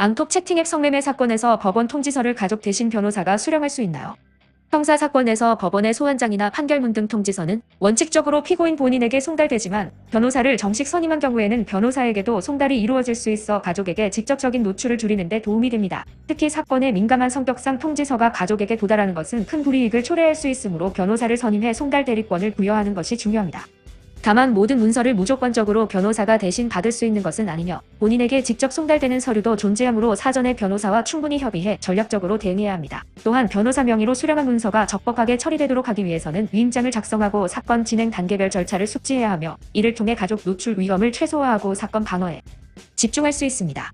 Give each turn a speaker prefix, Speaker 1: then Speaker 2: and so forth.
Speaker 1: 앙톡 채팅앱 성매매 사건에서 법원 통지서를 가족 대신 변호사가 수령할 수 있나요? 형사 사건에서 법원의 소환장이나 판결문 등 통지서는 원칙적으로 피고인 본인에게 송달되지만 변호사를 정식 선임한 경우에는 변호사에게도 송달이 이루어질 수 있어 가족에게 직접적인 노출을 줄이는 데 도움이 됩니다. 특히 사건의 민감한 성격상 통지서가 가족에게 도달하는 것은 큰 불이익을 초래할 수 있으므로 변호사를 선임해 송달 대리권을 부여하는 것이 중요합니다. 다만 모든 문서를 무조건적으로 변호사가 대신 받을 수 있는 것은 아니며 본인에게 직접 송달되는 서류도 존재하므로 사전에 변호사와 충분히 협의해 전략적으로 대응해야 합니다. 또한 변호사 명의로 수령한 문서가 적법하게 처리되도록 하기 위해서는 위임장을 작성하고 사건 진행 단계별 절차를 숙지해야 하며 이를 통해 가족 노출 위험을 최소화하고 사건 방어에 집중할 수 있습니다.